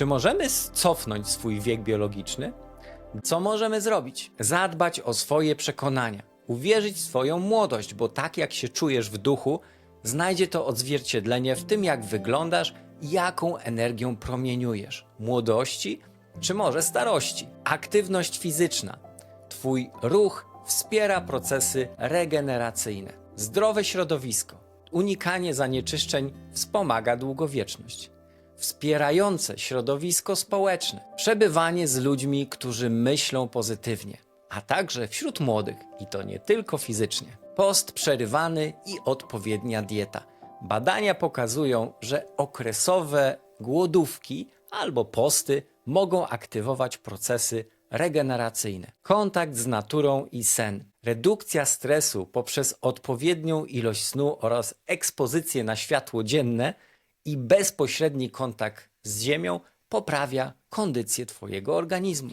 Czy możemy cofnąć swój wiek biologiczny? Co możemy zrobić? Zadbać o swoje przekonania, uwierzyć w swoją młodość, bo tak jak się czujesz w duchu, znajdzie to odzwierciedlenie w tym, jak wyglądasz i jaką energią promieniujesz młodości czy może starości. Aktywność fizyczna. Twój ruch wspiera procesy regeneracyjne. Zdrowe środowisko. Unikanie zanieczyszczeń wspomaga długowieczność wspierające środowisko społeczne, przebywanie z ludźmi, którzy myślą pozytywnie, a także wśród młodych i to nie tylko fizycznie. Post przerywany i odpowiednia dieta. Badania pokazują, że okresowe głodówki albo posty mogą aktywować procesy regeneracyjne. Kontakt z naturą i sen. Redukcja stresu poprzez odpowiednią ilość snu oraz ekspozycję na światło dzienne i bezpośredni kontakt z Ziemią poprawia kondycję Twojego organizmu.